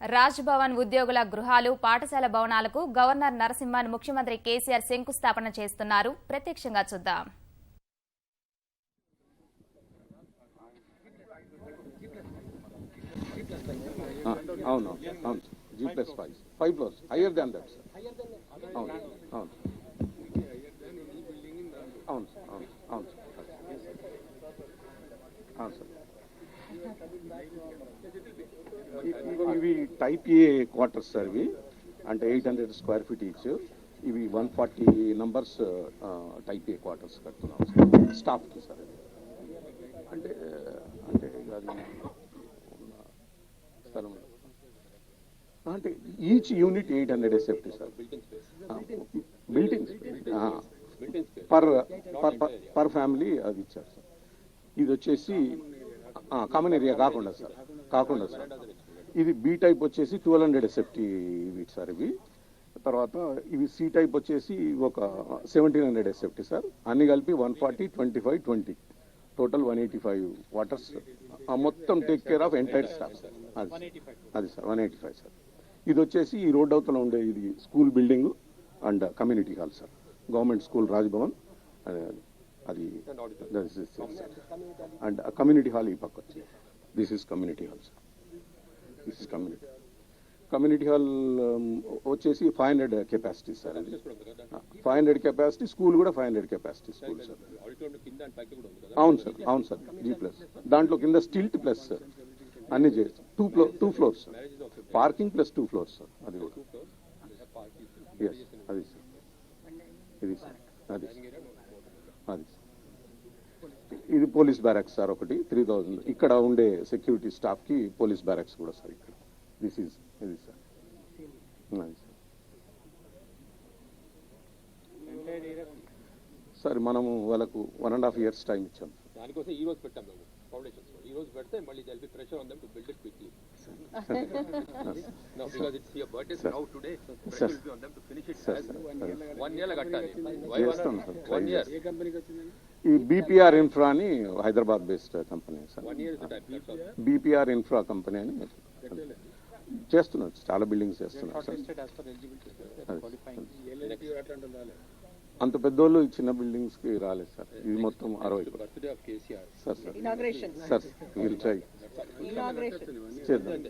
రాజ్ భవన్ ఉద్యోగుల గృహాలు పాఠశాల భవనాలకు గవర్నర్ నరసింహన్ ముఖ్యమంత్రి కేసీఆర్ శంకుస్థాపన చేస్తున్నారు. ప్రత్యక్షంగా చూద్దాం. అవును అవును. G plus five five floors higher than that అవును సార్ అవును అవును సార్ అవును సార్ ఇ- ఇవి- ఇవి టైప్ ఏ క్వార్టర్స్ ఇవి. అంటే eight hundred square feet each ఇవి one forty numbers type A quarters కడుతున్నాం స్టాఫ్కి సార్ అంటే అంటే అది ఉన్న స్థలం అంటే each unit eight hundred SFT sir. Buildings per per per family అది ఇచ్చారు సార్. ఇది వచ్చేసి కామన్ ఏరియా కాకుండా సార్. కాకుండా సార్. ఇది బి టైప్ వచ్చేసి ట్వెల్వ్ హండ్రెడ్ ఎస్ఎఫ్టీ ఇవి సార్ ఇవి. తర్వాత ఇవి సి టైప్ వచ్చేసి ఒక సెవెంటీన్ హండ్రెడ్ ఎస్ఎఫ్టీ సార్. అన్ని కలిపి one forty twenty five twenty total one eighty five quarters మొత్తం take care of entire staff sir. అది అది sir one eighty five sir. ఇది వచ్చేసి ఈ రోడ్ అవతల ఉండే ఇది school building and community hall sir. Government school Raj Bhavan. అది అండ్ కమ్యూనిటీ హాల్ ఈ పక్క వచ్చి. This is community hall sir. This is community community hall వచ్చేసి ఫైవ్ హండ్రెడ్ కెపాసిటీ సార్ అది ఫైవ్ హండ్రెడ్ కెపాసిటీ స్కూల్ కూడా five hundred capacity school sir అవును sir అవును sir G plus దాంట్లో కింద స్టిల్ట్ ప్లస్ సార్ అన్ని చేయొచ్చు two floor two floors sir parking plus two floors sir అది కూడా. ఎస్ అది సార్ ఇది సార్ అది అది సార్ ఇది పోలీస్ బ్యారక్స్ సార్ ఒకటి త్రీ థౌజండ్ ఇక్కడ ఉండే సెక్యూరిటీ స్టాఫ్కి పోలీస్ బ్యారక్స్ కూడా సార్ ఇక్కడ. దిస్ ఈజ్ ఇది సార్. సార్. సార్ మనము వాళ్ళకు one and half years time ఇచ్చాం. దానికోసం ఈ రోజు పెట్టాం ఫౌండేషన్స్ ఈ రోజు పెడితే మళ్ళీ there'll be pressure on them to build it quickly no because it's your birthday now today pressure will be on them to finish it sir sir one year కట్టాలి చేస్తాం సార్ వన్ ఇయర్ ఈ BPR infra అని Hyderabad based company sir. BPR infra company అని చేస్తున్నారు. చాలా buildings చేస్తున్నారు sir. అంత పెద్దోళ్ళు ఈ చిన్న బిల్డింగ్స్కి రాలేదు సార్. ఇది మొత్తం అరవై. Sir sir. Sir will try. చేద్దాం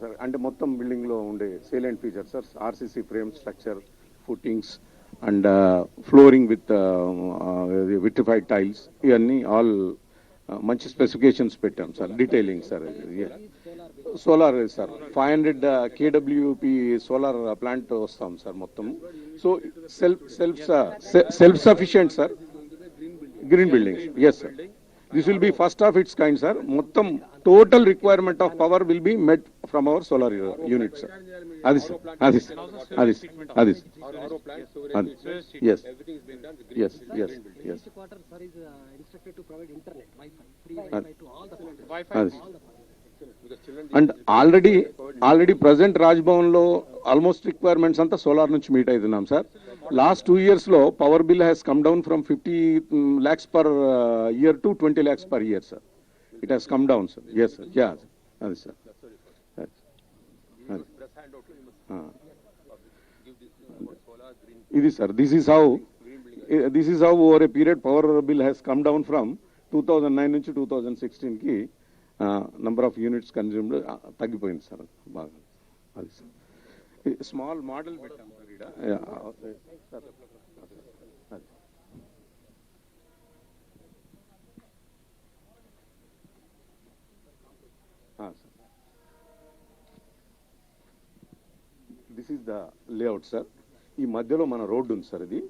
సార్. అంటే మొత్తం బిల్డింగ్లో ఉండే salient feature sir RCC frame structure footings and flooring with vitrified tiles ఇవన్నీ ఆల్ మంచి స్పెసిఫికేషన్స్ పెట్టాం sir detailing sir solar sir five hundred KWP solar plant వస్తాం సార్ మొత్తం so self self self sufficient sir green buildings yes sir this will be first of its kind sir మొత్తం total requirement of power will be met from our solar unit sir అది sir అది sir అది sir అది ఆరో అది yes yes yes yes అది and already already present రాజ్భవన్లో almost requirements అంతా సోలార్ నుంచి మీట్ అవుతున్నాం sir లాస్ట్ టూ ఇయర్స్ లో power bill has come down from fifty lakhs per year to twenty lakhs per year sir it has come down sir yes sir ya అది sir అది press hand out you must Ah. Give this solar green ఇది sir this is how this is how over a period power bill has come down from two thousand nine నుంచి two thousand సిక్స్టీన్కి number of units consumed తగ్గిపోయింది sir బాగా అది sir small model పెట్టాం this is the layout sir ఈ మధ్యలో మన road ఉంది సార్ ఇది.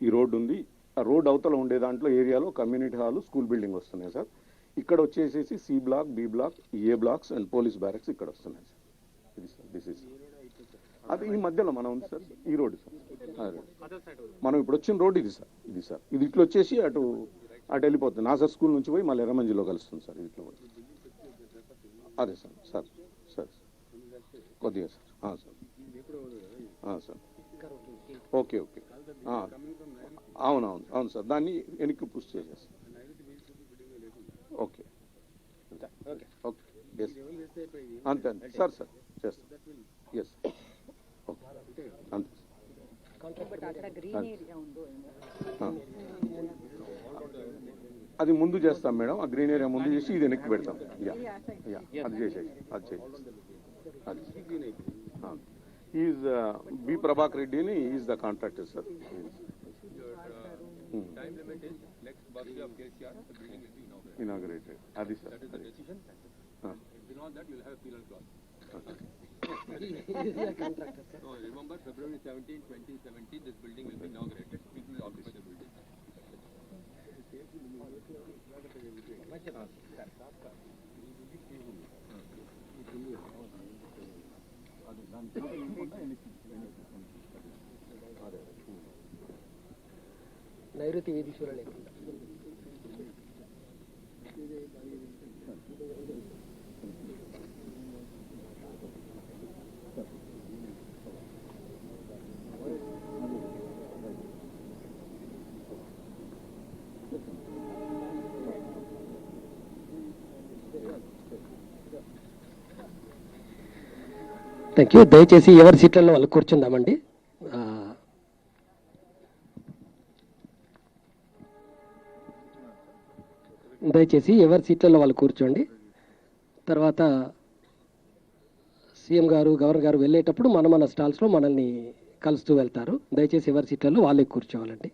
ఈ రోడ్డు ఉంది. ఆ రోడ్ అవతల ఉండే దాంట్లో ఏరియాలో కమ్యూనిటీ హాల్ స్కూల్ బిల్డింగ్ వస్తున్నాయి సార్ ఇక్కడ వచ్చేసేసి C block B block A blocks and police barracks ఇక్కడ వస్తున్నాయి సార్ ఇది సార్ దిస్ ఇస్ అది ఈ మధ్యలో మనం ఉంది సార్. ఈ రోడ్డు సార్. మనం ఇప్పుడు వచ్చిన రోడ్ ఇది సార్. ఇది సార్. ఇది ఇట్లా వచ్చేసి అటు అటు వెళ్ళిపోతుంది. నాసర్ స్కూల్ నుంచి పోయి మళ్ళీ ఎర్రమంజిలో కలుస్తుంది సార్ ఇది ఇట్లా. అదే సార్. సార్ సార్ కొద్దిగా sir. Sir. Sir. Okay okay. అవునవును అవును సార్. దాన్ని వెనక్కి పుష్ చేసేస్తాం ఓకే. ఓకే. ఓకే. అంతే సార్ సార్. చేస్తాం. Yes ఓకే అంతే బట్ అక్కడ గ్రీన్ ఏరియా ఉందో ఏమో ఆ. అది ముందు చేస్తాం మేడం ఆ గ్రీన్ ఏరియా ముందు చేసి ఇది వెనక్కి పెడతాం యా యా అది చేసేసి అది చేసేసి అది ఈజ్ బి ప్రభాకర్ రెడ్డి అని is the contractor sir Time limit is next birthday of KCR, the building will be inaugurated. Inaugurated అది sir That is the decision. Ah. Beyond that, you'll have a penal clause. contractor, sir. So remember, February 17, 2017, this building will be inaugurated. People will occupy the building. నైరుతి వీధి చూడ thank you దయచేసి ఎవరి సీట్లలో వాళ్ళు కూర్చుందామండి. దయచేసి ఎవరి సీట్లలో వాళ్ళు కూర్చోండి. తర్వాత సీఎం గారు గవర్నర్ గారు వెళ్ళేటప్పుడు మన మన స్టాల్స్లో మనల్ని కలుస్తూ వెళ్తారు. దయచేసి ఎవరి సీట్లలో వాళ్ళే కూర్చోవాలండి.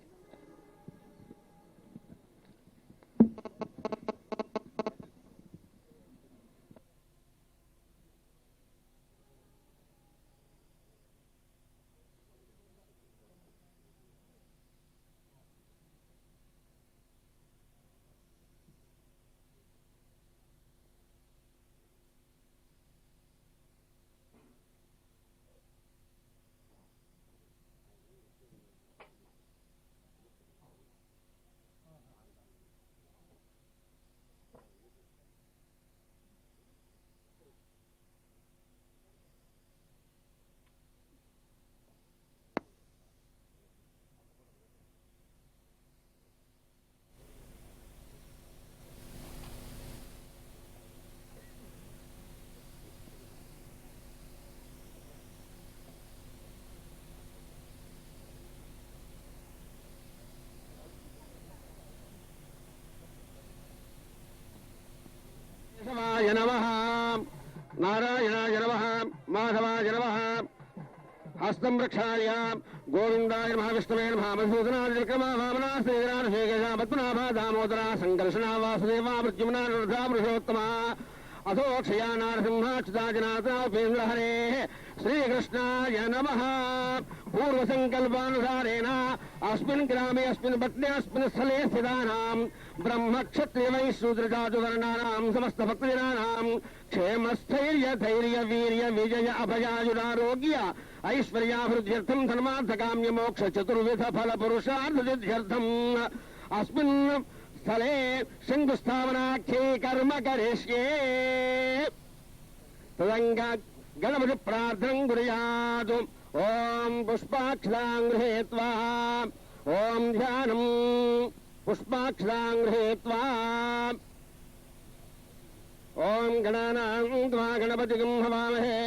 वृक्षायाय नमः, माधवाय नमः। हस्तम वृक्षाया गोविंदाय महाविष्णवे नमः मधुसूदना जलकमा पद्मनाभा दामोदरा संकर्षणा वासुदेवा मृत्युमना नृधा पुरुषोत्तमा अथो क्षया नारसिंहा चिदाजनाथा उपेन्द्रहरे श्रीकृष्णाय नमः। पूर्व संकल्पानुसारेण अस्मिन् ग्रामे अस्मिन् भक्ते अस्मिन् स्थले स्थितानां ब्रह्मक्षत्रियवैश्रूद्रजातुवर्णानां समस्तभक्तजनानां क्षेमस्थैर्यधैर्यवीर्यविजय अभयायुरारोग्य ऐश्वर्याभिवृद्ध्यर्थं धर्मार्थकाम्यमोक्षचतुर्विधफलपुरुषार्थसिद्ध्यर्थम् अस्मिन् स्थले शङ्कुस्थापनाख्ये कर्म करिष्ये। तदङ्ग गणपति प्रार्थनं कुर्यात्। ओम पुष्पाक्षराम् ओम ॐ ध्यानम् पुष्पाक्षराम् गृहीत्वा ॐ गणानाम् हवामहे कविं हवामहे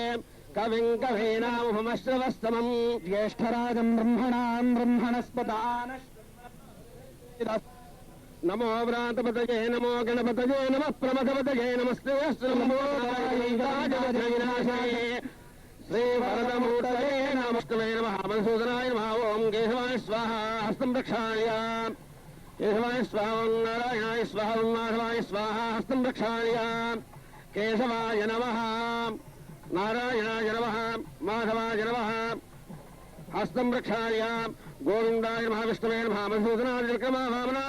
कविम् कवीनामुपमश्रवस्तमम् ज्येष्ठराजम् ब्रह्मणाम् ब्रह्मणस्पदान नमो व्रातपतये, नमो गणपतये, नमः प्रमथपतये, नमस्ते, अस्तु, नमो राजविनाशाय श्रीभरतमूर्तये नामस्तवे नमः मधुसूदनाय नमः ॐ केशवाय स्वाहा हस्तं रक्षाय केशवाय स्वाहा नारायणाय स्वाहा माधवाय स्वाहा हस्तं रक्षाय केशवाय नमः नारायणाय नमः माधवाय नमः हस्तं रक्षाय गोविन्दाय नमः विष्णवे नमः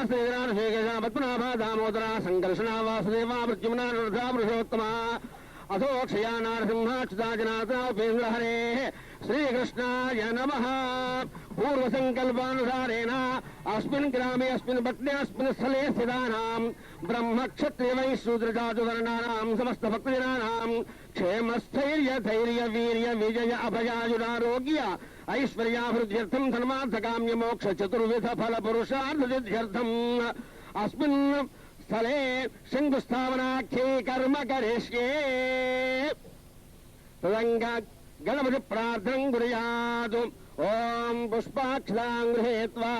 श्रीकेशा पद्मनाभा दामोदरा सङ्कर्षणा वासुदेवा मृत्युम्ना नृधा पुरुषोत्तमा अथोक्षयानारसिंहाक्षताजनाथापेन्द्रहरे श्रीकृष्णाय नमः। पूर्वसङ्कल्पानुसारेण अस्मिन् ग्रामे, अस्मिन् पट्टे अस्मिन् स्थले स्थितानां ब्रह्मक्षत्रियवैश्रूद्रजातुवर्णानां समस्तभक्तजनानां क्षेमस्थैर्यधैर्यवीर्यविजय अभयायुरारोग्य फल धर्मार्थकाम्यमोक्षचतुर्विधफलपुरुषार्थसिद्ध्यर्थम् अस्मिन् स्थले शङ्कुस्थापनाख्ये कर्म करिष्ये। तदङ्ग गणपति प्रार्थनं कुर्यात् ॐ पुष्पाक्षरां गृहीत्वा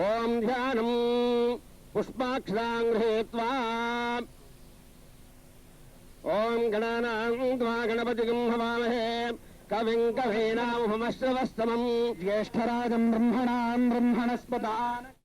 ॐ ध्यानम् पुष्पाक्षरां गृहीत्वा ॐ गणानां त्वा गणपतिगं हवामहे। कविं कवीनामुपमश्रवस्तमम्। ज्येष्ठराजम् ब्रह्मणाम् ब्रह्मणस्पदान्